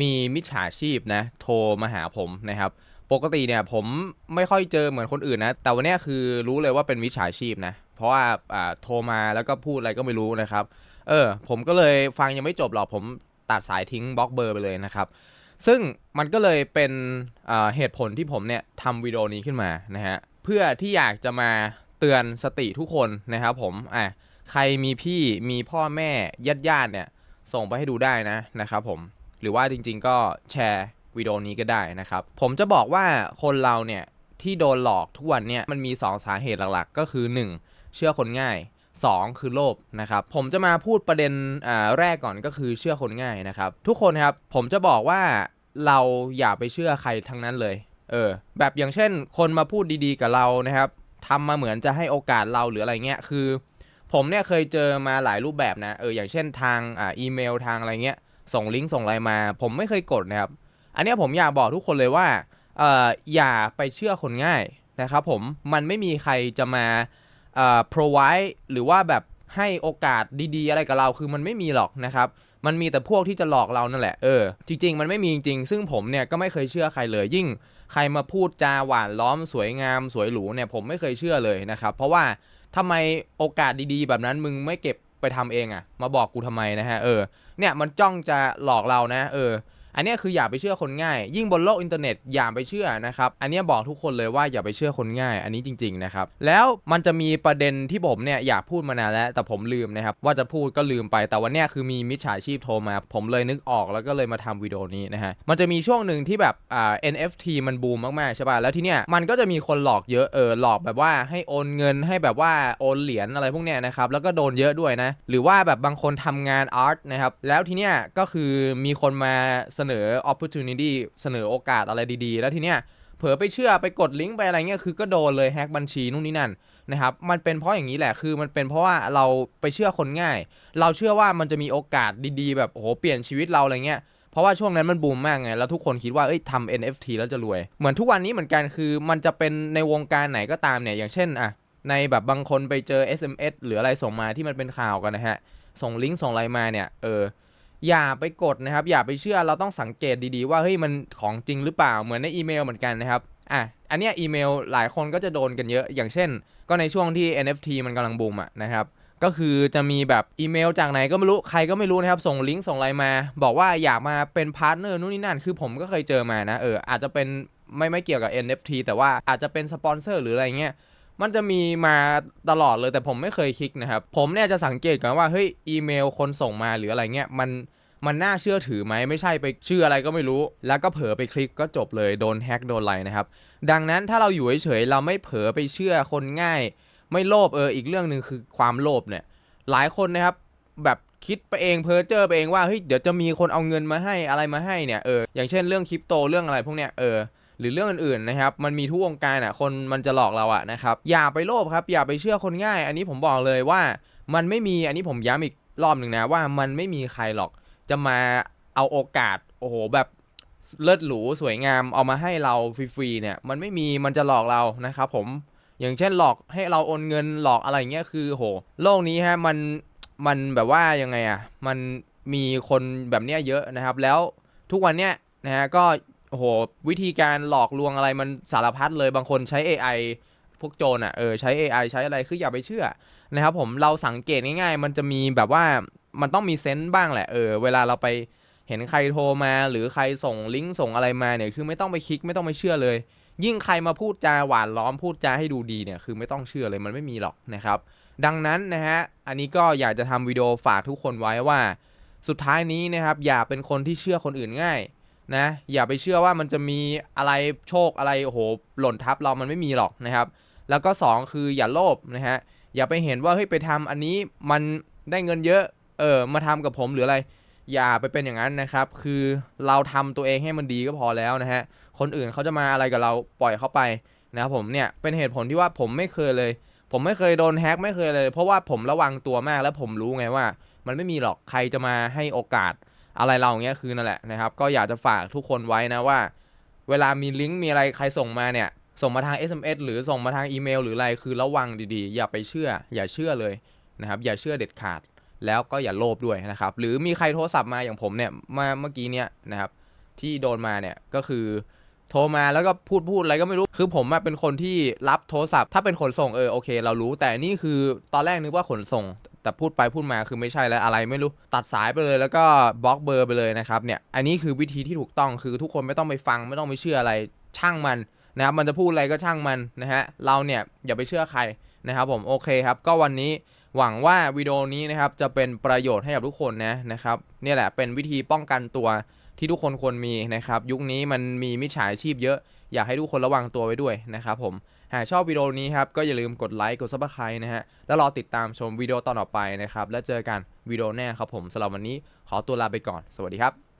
มีมิจฉาชีพนะโทรมาหาผมนะครับ ปกติเนี่ยผมไม่ค่อยเจอเหมือนคนอื่นนะ แต่วันนี้คือรู้เลยว่าเป็นมิจฉาชีพนะ เพราะว่าอ่าโทรมาแล้วก็พูดอะไรก็ไม่รู้นะครับ เออ ผมก็เลยฟังยังไม่จบหรอกผมตัดสายทิ้งบล็อกเบอร์ไปเลยนะครับ ซึ่งมันก็เลยเป็นเหตุผลที่ผมเนี่ยทำวิดีโอนี้ขึ้นมานะฮะเพื่อที่อยากจะมาเตือนสติทุกคนนะครับผมอะใครมีพี่มีพ่อแม่ญาติญาติเนี่ยส่งไปให้ดูได้นะนะครับผม หรือว่าจริง ๆ ก็แชร์วิดีโอนี้ก็ได้นะครับ ผมจะบอกว่าคนเราเนี่ยที่โดนหลอกทุกวันเนี่ยมันมี 2 สาเหตุหลักๆ ก็คือ 1 เชื่อคนง่าย 2 คือโลภนะครับ ผมจะมาพูดประเด็นแรกก่อนก็คือเชื่อคนง่ายนะครับ ทุกคนครับผมจะบอกว่าเราอย่าไปเชื่อใครทั้งนั้นเลย เออ แบบอย่างเช่น คนมาพูดดีๆกับเรานะครับทำมาเหมือนจะให้โอกาสเราหรืออะไรเงี้ยคือ ผมเนี่ยเคยเจอมาหลายรูปแบบนะเอออย่างเช่นทางอ่าอีเมลทางอะไรเงี้ย ส่งลิงก์ส่งอะไรมา ผมไม่เคยกดนะครับ อันนี้ผมอยากบอกทุกคนเลยว่าเอ่ออย่าไปเชื่อคนง่ายนะครับผมมันไม่มีใครจะมาเอ่อ provide หรือว่าแบบให้โอกาสดีๆ อะไรกับเราคือมันไม่มีหรอกนะครับ มันมีแต่พวกที่จะหลอกเรานั่นแหละเออจริง ๆ มันไม่มีจริง ๆ ซึ่งผมเนี่ยก็ไม่เคยเชื่อใครเลยยิ่งใครมาพูดจาหวานล้อมสวยงามสวยหรูเนี่ยผมไม่เคยเชื่อเลยนะครับ เพราะว่าทำไมโอกาสดีๆ แบบนั้นมึงไม่เก็บ ไปทำเองอะมาบอกกูทำไมนะฮะเออเนี่ยมันจ้องจะหลอกเรานะ เออ อันนี้คืออย่าไปเชื่อคนง่าย ยิ่งบนโลกอินเทอร์เน็ตอย่าไปเชื่อนะครับ อันนี้บอกทุกคนเลยว่าอย่าไปเชื่อคนง่าย อันนี้จริงๆนะครับ แล้วมันจะมีประเด็นที่ผมเนี่ยอยากพูดมานานแล้ว แต่ผมลืมนะครับ ว่าจะพูดก็ลืมไป แต่วันนี้คือมีมิจฉาชีพโทรมา ผมเลยนึกออกแล้วก็เลยมาทำวิดีโอนี้นะฮะ มันจะมีช่วงหนึ่งที่แบบอ่า NFT มันบูมมากๆใช่ป่ะ แล้วทีเนี้ยมันก็จะมีคนหลอกเยอะเออหลอกแบบว่าให้โอนเงินให้แบบว่าโอนเหรียญอะไรพวกเนี้ยนะครับ แล้วก็โดนเยอะด้วยนะ หรือว่าแบบบางคนทำงานอาร์ตนะครับ แล้วทีเนี้ยก็คือมีคนมาเสนอ opportunity เสนอโอกาสอะไรดีๆ แล้วทีเนี้ยเผลอไปเชื่อไปกดลิงก์ไปอะไรเงี้ยคือก็โดนเลยแฮกบัญชีนู่นนี่นั่นนะครับมันเป็นเพราะอย่างนี้แหละคือมันเป็นเพราะว่าเราไปเชื่อคนง่าย เราเชื่อว่ามันจะมีโอกาสดีๆ แบบโอ้โหเปลี่ยนชีวิตเราอะไรเงี้ยเพราะว่าช่วงนั้นมันบูมมากไงแล้วทุกคนคิดว่าเอ้ยทำ NFT แล้วจะรวย เหมือนทุกวันนี้เหมือนกันคือ มันจะเป็นในวงการไหนก็ตามเนี่ยอย่างเช่นอะในแบบบางคนไปเจอ SMS หรืออะไรส่งมาที่มันเป็นข่าวกันนะฮะส่งลิงก์ส่งอะไรมาเนี่ยเออ อย่าไปกดนะครับ อย่าไปเชื่อเราต้องสังเกตดีๆ ว่าเฮ้ยมันของจริงหรือเปล่าเหมือนในอีเมลเหมือนกันนะครับอะอันเนี้ยอีเมลหลายคนก็จะโดนกันเยอะ อย่างเช่น ก็ในช่วงที่ NFT มันกำลังบูมอะนะครับก็คือจะมีแบบอีเมลจากไหนก็ไม่รู้ใครก็ไม่รู้นะครับ ส่งลิงก์ส่งอะไรมา บอกว่าอยากมาเป็นพาร์ทเนอร์นู่นนี่นั่น คือผมก็เคยเจอมานะเอออาจจะเป็นไม่ไม่เกี่ยวกับ NFT แต่ว่าอาจจะเป็นสปอนเซอร์หรืออะไรเงี้ย มันจะมีมาตลอดเลยแต่ผมไม่เคยคลิกนะครับ ผมเนี่ยจะสังเกตก่อนว่าเฮ้ยอีเมลคนส่งมาหรืออะไรเงี้ยมันมันน่าเชื่อถือไหมไม่ใช่ไปชื่ออะไรก็ไม่รู้ แล้วก็เผลอไปคลิกก็จบเลยโดนแฮ็กโดนอะไรนะครับ ดังนั้นถ้าเราอยู่เฉยๆเราไม่เผลอไปเชื่อคนง่าย ไม่โลภเอออีกเรื่องหนึ่งคือความโลภเนี่ยหลายคนนะครับแบบคิดไปเองเพ้อเจอไปเองว่าเฮ้ยเดี๋ยวจะมีคนเอาเงินมาให้อะไรมาให้เนี่ยเอออย่างเช่นเรื่องคริปโตเรื่องอะไรพวกเนี้ยเออ หรือเรื่องอื่นๆนะครับมันมีทุกวงการอะคนมันจะหลอกเราอะนะครับอย่าไปโลภครับอย่าไปเชื่อคนง่าย อันนี้ผมบอกเลยว่ามันไม่มีอันนี้ผมย้ำอีกรอบหนึ่งนะว่ามันไม่มีใครหรอกจะมาเอาโอกาสโอ้โหแบบเลิศหรูสวยงามเอามาให้เราฟรีๆเนี่ยมันไม่มีมันจะหลอกเรานะครับผมอย่างเช่นหลอกให้เราโอนเงินหลอกอะไรเงี้ยคือโหโลกนี้ฮะมันมันแบบว่ายังไงอะมันมีคนแบบเนี้ยเยอะนะครับ แล้วทุกวันเนี้ยนะฮะก็ โอ้โหวิธีการหลอกลวงอะไรมันสารพัดเลยบางคนใช้ AI พวกโจรอะเออใช้ AI ใช้อะไรคืออย่าไปเชื่อนะครับผมเราสังเกตง่าย ๆ มันจะมีแบบว่ามันต้องมีเซนส์บ้างแหละเออเวลาเราไปเห็นใครโทรมาหรือใครส่งลิงก์ส่งอะไรมาเนี่ยคือไม่ต้องไปคลิกไม่ต้องไปเชื่อเลย ยิ่งใครมาพูดจาหวานล้อมพูดจาให้ดูดีเนี่ยคือไม่ต้องเชื่อเลยมันไม่มีหรอกนะครับ ดังนั้นนะฮะอันนี้ก็อยากจะทำวิดีโอฝากทุกคนไว้ว่า สุดท้ายนี้นะครับอย่าเป็นคนที่เชื่อคนอื่นง่าย นะอย่าไปเชื่อว่ามันจะมีอะไรโชคอะไรโอ้โหหล่นทับเรามันไม่มีหรอกนะครับ แล้วก็ 2 คืออย่าโลภนะฮะอย่าไปเห็นว่าเฮ้ยไปทำอันนี้มันได้เงินเยอะเออมาทำกับผมหรืออะไร อย่าไปเป็นอย่างนั้นนะครับ คือเราทำตัวเองให้มันดีก็พอแล้วนะฮะคนอื่นเขาจะมาอะไรกับเราปล่อยเขาไปนะครับผมเนี่ยเป็นเหตุผลที่ว่าผมไม่เคยเลย ผมไม่เคยโดนแฮ็กไม่เคยเลย เพราะว่าผมระวังตัวมากแล้วผมรู้ไงว่า มันไม่มีหรอกใครจะมาให้โอกาส อะไรเราอย่างเงี้ยคือนั่นแหละนะครับ ก็อยากจะฝากทุกคนไว้นะว่า เวลามีลิงก์มีอะไรใครส่งมาเนี่ย ส่งมาทาง SMS หรือส่งมาทางอีเมล หรืออะไรคือระวังดีๆ อย่าไปเชื่อ อย่าเชื่อเลยนะครับ อย่าเชื่อเด็ดขาด แล้วก็อย่าโลภด้วยนะครับ หรือมีใครโทรศัพท์มาอย่างผมเนี่ยมาเมื่อกี้เนี่ยนะครับ ที่โดนมาเนี่ยก็คือโทรมาแล้วก็พูดพูดอะไรก็ไม่รู้ คือผมเป็นคนที่รับโทรศัพท์ ถ้าเป็นขนส่งเออโอเค เรารู้แต่นี่คือตอนแรกนึกว่าขนส่ง แต่พูดไปพูดมาคือไม่ใช่แล้วอะไรไม่รู้ตัดสายไปเลย แล้วก็บล็อกเบอร์ไปเลยนะครับเนี่ยอันนี้คือวิธีที่ถูกต้องคือทุกคนไม่ต้องไปฟังไม่ต้องไปเชื่ออะไรช่างมันนะครับมันจะพูดอะไรก็ช่างมันนะฮะเราเนี่ยอย่าไปเชื่อใครนะครับผมโอเคครับ ก็วันนี้หวังว่าวิดีโอนี้นะครับจะเป็นประโยชน์ให้กับทุกคนนะนะครับนี่แหละเป็นวิธีป้องกันตัวที่ทุกคนควรมีนะครับยุคนี้มันมีมิจฉาชีพเยอะ อยากให้ทุกคนระวังตัวไว้ด้วยนะครับผม หากชอบวิดีโอนี้ครับ ก็อย่าลืมกดไลค์ กดซับสไครต์นะฮะ แล้วรอติดตามชมวิดีโอตอนต่อไปนะครับ แล้วเจอกันวิดีโอแน่ครับผมสำหรับวันนี้ขอตัวลาไปก่อน สวัสดีครับ